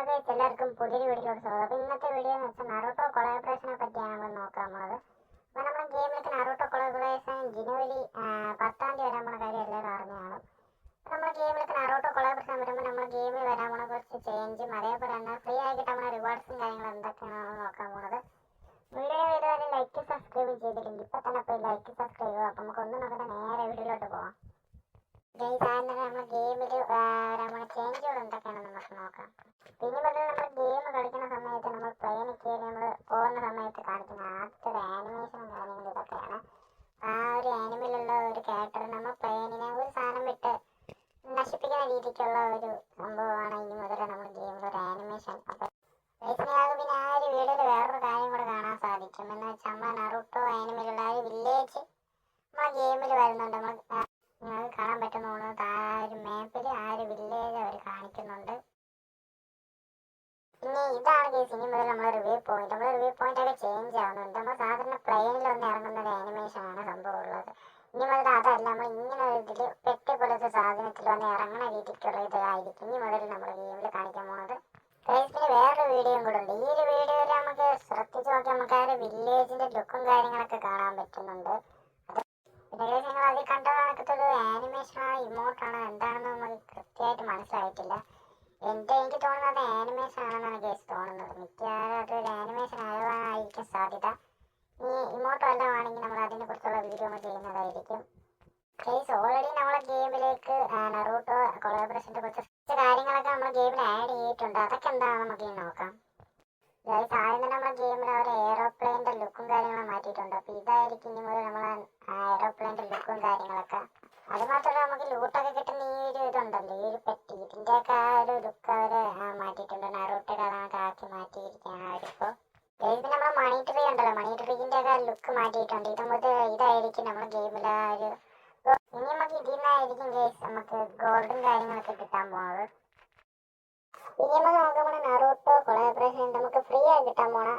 എല്ലാവർക്കും പുതിയൊരു വീഡിയോയിലോട്ട് സ്വാഗതം. അപ്പോൾ ഇന്നത്തെ വീഡിയോ എന്ന് വെച്ചാൽ നറൂട്ടോ കൊളാബറേഷനെ പറ്റിയാണ് നമ്മൾ നോക്കാൻ പോകുന്നത് അപ്പോൾ നമ്മുടെ ഗെയിമിലേക്ക് നറൂട്ടോ കൊളാബറേഷൻ ജനുവരി പത്താം തീയതി വരാൻ പോണ കാര്യം എല്ലാവരും അറിഞ്ഞാണ്. അപ്പോൾ നമ്മുടെ ഗെയിമിലേക്ക് നറൂട്ടോ കൊളാബറേഷൻ വരുമ്പോൾ നമ്മൾ ഗെയിമിൽ വരാൻ പോണ കുറച്ച് ചേഞ്ചും അതേപോലെ തന്നെ ഫ്രീ ആയിട്ട് നമ്മുടെ റിവാർഡ്സും കാര്യങ്ങളും എന്തൊക്കെയാണ് നമ്മൾ നോക്കാൻ പോകുന്നത് വീഡിയോ ഇതുവരെ ലൈക്ക് സബ്സ്ക്രൈബ് ചെയ്തിട്ടുണ്ട് ഇപ്പോൾ തന്നെ പോയി ലൈക്ക് സബ്സ്ക്രൈബ് അപ്പോൾ നമുക്ക് ഒന്നും നോക്കട്ടെ നേരെ വീഡിയോയിലോട്ട് പോകാം ഗെയിം ആദ്യം നമ്മുടെ ഗെയിമിൽ നമ്മുടെ ചേഞ്ചുകൾ എന്തൊക്കെയാണെന്ന് നമുക്ക് നോക്കാം. പിന്നെ മുതൽ നമ്മൾ ഗെയിം കളിക്കുന്ന സമയത്ത് നമ്മൾ പ്ലെയിനിൽ കയറി നമ്മൾ പോകുന്ന സമയത്ത് കാണിക്കുന്ന ആദ്യത്തെ ഒരു ആനിമേഷനും ആ ഒരു ആനിമയിലുള്ള ഒരു ക്യാരക്ടർ നമ്മൾ പ്ലെയിനിനെ ഒരു വിട്ട് നശിപ്പിക്കുന്ന രീതിക്കുള്ള ഒരു സംഭവമാണ് ഇനി മുതൽ നമ്മൾ ഗെയിമിൽ ഒരു ആനിമേഷൻ അപ്പോൾ പിന്നെ ആ ഒരു വീഡിയോയിൽ വേറൊരു കാര്യം കൂടെ കാണാൻ സാധിക്കും. എന്ന് വെച്ചാൽ നമ്മൾ നറുട്ടോ ആനിമയിലുള്ള ആ ഒരു വില്ലേജ് നമ്മൾ ഗെയിമിൽ വരുന്നുണ്ട്. നമ്മൾ നിങ്ങൾക്ക് കാണാൻ പറ്റുന്ന ആ ഒരു മാപ്പിൽ ആ ഒരു വില്ലേജ് അവർ കാണിക്കുന്നുണ്ട്. പിന്നെ ഇതാണ് കേസ് ഇനി മുതൽ നമ്മൾ റിവ്യൂ പോയിന്റ് നമ്മൾ റിവ്യൂ പോയിന്റ് ഒക്കെ ചേഞ്ച് ആവുന്നുണ്ട്. നമ്മൾ സാധാരണ പ്ലെയിനിൽ വന്ന് ഇറങ്ങുന്ന ഒരു ആനിമേഷൻ ആണ് സംഭവം ഉള്ളത്. ഇനി മുതൽ അതല്ല നമ്മൾ ഇങ്ങനെ ഒരു ഇതിൽ പെട്ടി പോലത്തെ സാധനത്തിൽ വന്ന് ഇറങ്ങുന്ന രീതിക്കുള്ള ഇതായിരിക്കും. ഇനി മുതൽ നമ്മൾ ഗെയിമിൽ കാണിക്കാൻ പോകുന്നത് പിന്നെ വേറൊരു വീഡിയോയും കൂടെ ഉണ്ട്. ഈ ഒരു വീഡിയോയിൽ നമുക്ക് ശ്രദ്ധിച്ച് നോക്കിയാൽ നമുക്ക് ആ ഒരു വില്ലേജിന്റെ ലുക്കും കാര്യങ്ങളൊക്കെ കാണാൻ പറ്റുന്നുണ്ട്. Guys നിങ്ങൾ അതിൽ കണ്ട കണക്കത്തൊരു ആനിമേഷനാണ് ഇമോട്ടാണ് എന്താണെന്ന് നമുക്ക് കൃത്യമായിട്ട് മനസ്സിലായിട്ടില്ല. എന്റെ എനിക്ക് തോന്നുന്നത് ആനിമേഷൻ ആണെന്നാണ് കേസ് തോന്നുന്നത്. മിക്കവാറും അതൊരു ആനിമേഷൻ ആയതായിരിക്കും സാധ്യത. ഈ ഇമോട്ടോ എല്ലാം ആണെങ്കിൽ നമ്മൾ അതിനെ കുറിച്ചുള്ള വീഡിയോ നമ്മൾ ചെയ്യുന്നതായിരിക്കും. കേസ് ഓൾറെഡി നമ്മളെ ഗെയിമിലേക്ക് നറൂട്ടോ കൊളാബറേഷന്റെ കുറച്ച് കാര്യങ്ങളൊക്കെ നമ്മുടെ ഗെയിമിൽ ആഡ് ചെയ്തിട്ടുണ്ട്. അതൊക്കെ എന്താണെന്ന് നമുക്ക് നോക്കാം. ഗൈസ് ആദ്യം തന്നെ നമ്മുടെ ഗെയിമിൽ ഒരു എയറോപ്ലെയിന്റെ ലുക്കും കാര്യങ്ങളും മാറ്റിയിട്ടുണ്ട്. അപ്പോൾ ഇതായിരിക്കും മുതൽ നമ്മൾ എയറോപ്ലെയിന്റെ ലുക്കും കാര്യങ്ങളൊക്കെ. അത് മാത്രമല്ല നമുക്ക് ലൂട്ടൊക്കെ കിട്ടുന്ന ഈ ഒരു ഇതുണ്ടല്ലോ ഈ ഒരു പെട്ടി. ഇതിന്റെയൊക്കെ ആ ഒരു ലുക്ക് അവർ മാറ്റിയിട്ടുണ്ട്. നറൂട്ടയുടെ അതൊക്കെ ആക്കി മാറ്റിയിരിക്കുകയാണ് അവരിപ്പോൾ ഗെയിമിൽ നമ്മൾ മണി ട്രീ ഉണ്ടല്ലോ മണി ട്രീന്റെ ലുക്ക് മാറ്റിയിട്ടുണ്ട്. ഇത് മുതൽ ഇതായിരിക്കും നമ്മുടെ ഗെയിമിലെ ആ ഒരു ഇനി നമുക്ക് ഇതിൽ നിന്നായിരിക്കും ഗെയ്സ് നമുക്ക് ഗോൾഡും കാര്യങ്ങളൊക്കെ കിട്ടാൻ പോകുന്നത് ഇനി നമുക്ക് നോക്കാൻ പോണ കൊളാബറേഷൻ നമുക്ക് ഫ്രീ ആയി കിട്ടാൻ പോണ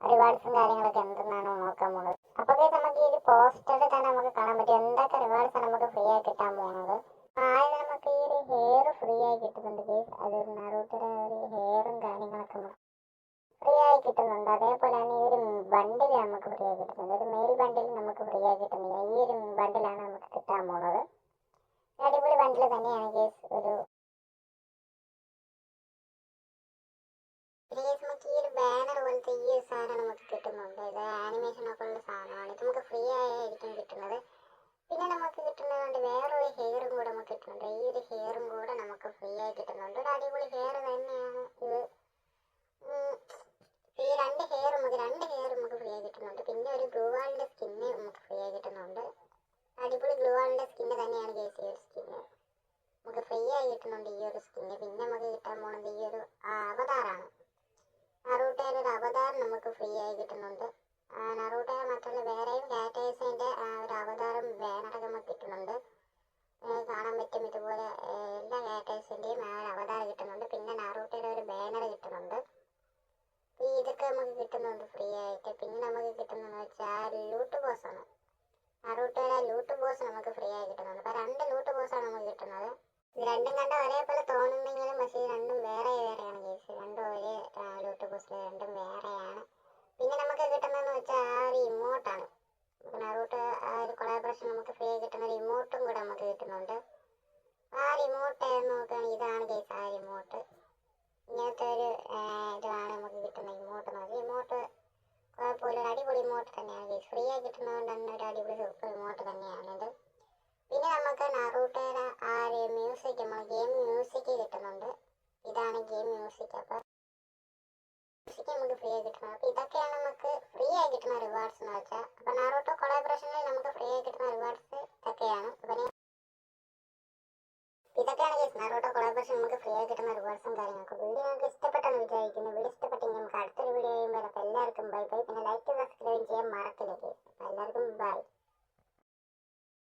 റിവാർഡ്സും കാര്യങ്ങളൊക്കെ എന്തെന്നാണ് നോക്കാൻ പോണത്. അപ്പോൾ നമുക്ക് ഈ ഒരു പോസ്റ്ററിൽ തന്നെ നമുക്ക് കാണാൻ പറ്റും. എന്തൊക്കെ റിവാർഡ്സ് ആണ് നമുക്ക് ഫ്രീ ആയി കിട്ടാൻ പോണത്? ആദ്യം നമുക്ക് ഈ ഒരു ഹെയർ ഫ്രീ ആയി കിട്ടുന്നുണ്ട് ഗൈസ് അതൊരു നറൂട്ടയുടെ ഒരു ഹെയറും കാര്യങ്ങളൊക്കെ ഫ്രീ ആയി കിട്ടുന്നുണ്ട്. അതേപോലെ തന്നെ ഈ ഒരു ബണ്ടിൽ നമുക്ക് ഫ്രീ ആയി കിട്ടുന്നുണ്ട് ഒരു മെയിൽ ബണ്ടിൽ നമുക്ക് ഫ്രീ ആയി കിട്ടുന്നില്ല. ഈ ഒരു ബണ്ടിലാണ് നമുക്ക് കിട്ടാൻ പോണത്. അടിപൊളി ബണ്ടിൽ തന്നെയാണ് ഗൈസ് ഒരു പോലത്തെ ഈ ഒരു സാധനം നമുക്ക് കിട്ടുന്നുണ്ട്. ഇത് ആനിമേഷൻ ഒക്കെ ഉള്ള സാധനമാണ്. ഇത് നമുക്ക് ഫ്രീ ആയിരിക്കും കിട്ടുന്നത്. പിന്നെ നമുക്ക് കിട്ടുന്നതുകൊണ്ട് വേറൊരു ഹെയറും കൂടെ നമുക്ക് കിട്ടുന്നുണ്ട്. ഈ ഒരു ഹെയറും കൂടെ നമുക്ക് ഫ്രീ ആയി കിട്ടുന്നുണ്ട്. ഒരു അടിപൊളി ഹെയർ തന്നെയാണ് ഇത്. ഈ രണ്ട് ഹെയർ നമുക്ക് രണ്ട് ഹെയർ നമുക്ക് ഫ്രീ ആയി കിട്ടുന്നുണ്ട്. പിന്നെ ഒരു ഗ്ലൂ വാളിന്റെ സ്കിന്ന് നമുക്ക് ഫ്രീ ആയി കിട്ടുന്നുണ്ട്. അടിപൊളി ഗ്ലൂ വാളിന്റെ സ്കിന്ന് തന്നെയാണ് ഗേസ് ഒരു സ്കിന്ന് നമുക്ക് ഫ്രീ ആയി കിട്ടുന്നുണ്ട് ഈ ഒരു സ്കിന്ന് പിന്നെ നമുക്ക് കിട്ടാൻ പോകുന്നത് ഈ ഒരു അവതാറാണ് നറൂട്ടയുടെ ഒരു അവതാരം നമുക്ക് ഫ്രീ ആയി കിട്ടുന്നുണ്ട്. നറൂട്ടയെ മാത്രമല്ല വേറെയും ക്യാരക്ടേഴ്സിന്റെ ഒരു അവതാരം വേറെ നമുക്ക് കിട്ടുന്നുണ്ട്. കാണാൻ പറ്റും ഇതുപോലെ എല്ലാ ക്യാരക്ടേഴ്സിന്റെയും ആ ഒരു അവതാരം കിട്ടുന്നുണ്ട്. പിന്നെ നറൂട്ടയുടെ ഒരു ബാനർ കിട്ടുന്നുണ്ട്. ഈ ഇതൊക്കെ നമുക്ക് കിട്ടുന്നുണ്ട് ഫ്രീ ആയിട്ട്. പിന്നെ നമുക്ക് കിട്ടുന്നതെന്ന് വെച്ചാൽ ലൂട്ട് ആണ്. നറൂട്ടയുടെ ലൂട്ട് ബോസ് നമുക്ക് ഫ്രീ ആയി കിട്ടുന്നുണ്ട്. അപ്പോൾ രണ്ട് ലൂട്ട് ബോസാണ് നമുക്ക് കിട്ടുന്നത്. രണ്ടും കണ്ട ഒരേപോലെ തോന്നുന്നെങ്കിലും പക്ഷേ രണ്ടും വേറെ വേറെയാണ് കേസ്. രണ്ടും ഒരേ ലൂട്ട് ബോസിൽ രണ്ടും വേറെയാണ്. പിന്നെ നമുക്ക് കിട്ടുന്നതെന്ന് വെച്ചാൽ ആ ഒരു ഇമോട്ടാണ് നറൂട്ട് ആ ഒരു കൊളാബറേഷൻ നമുക്ക് ഫ്രീ കിട്ടുന്ന ഒരു ഇമോട്ടും കൂടെ നമുക്ക് കിട്ടുന്നുണ്ട്. ആ റിമോട്ട് നോക്കുകയാണെങ്കിൽ ഇതാണ് കേസ് ആ റിമോട്ട് ഇങ്ങനത്തെ ഒരു ഇതാണ് നമുക്ക് കിട്ടുന്ന ഇമോട്ട് എന്ന് പറഞ്ഞാൽ ഇമോട്ട് കുഴപ്പമില്ല. ഒരു അടിപൊളി ഇമോട്ട് തന്നെയാണ് കേസ് ഫ്രീ ആയി കിട്ടുന്നതുകൊണ്ട് തന്നെ ഒരു അടിപൊളി ഇമോട്ട് തന്നെയാണിത് നമുക്ക് നറൂട്ടയുടെ ആ ഒരു മ്യൂസിക് നമ്മൾ ഗെയിം മ്യൂസിക് കിട്ടുന്നുണ്ട്. ഇതാണ് ഗെയിം മ്യൂസിക് അപ്പോൾ മ്യൂസിക് നമുക്ക് ഫ്രീ ആയി കിട്ടുന്നത് അപ്പോൾ ഇതൊക്കെയാണ് നമുക്ക് ഫ്രീ ആയി കിട്ടുന്ന റിവാർഡ്സ് എന്ന് വെച്ചാൽ അപ്പോൾ നാറൂട്ടോ കൊളാബറേഷനിൽ നമുക്ക് ഫ്രീ ആയി കിട്ടുന്ന റിവാർഡ്സ് ഇതൊക്കെയാണ്. അപ്പോൾ ഇതൊക്കെയാണ് കേസ് നാറൂട്ടോ കൊളാബറേഷൻ നമുക്ക് ഫ്രീ ആയി കിട്ടുന്ന റിവാർഡ്സും കാര്യങ്ങളൊക്കെ. വീഡിയോ നിങ്ങൾക്ക് ഇഷ്ടപ്പെട്ടെന്ന് വിചാരിക്കുന്നു. വീഡിയോ ഇഷ്ടപ്പെട്ടെങ്കിൽ നമുക്ക് അടുത്തൊരു വീഡിയോ ചെയ്യുമ്പോൾ എല്ലാവർക്കും ബൈ ബൈ പിന്നെ ലൈക്ക് സബ്സ്ക്രൈബ് ചെയ്യാൻ മറക്കില്ല എല്ലാവർക്കും ബൈ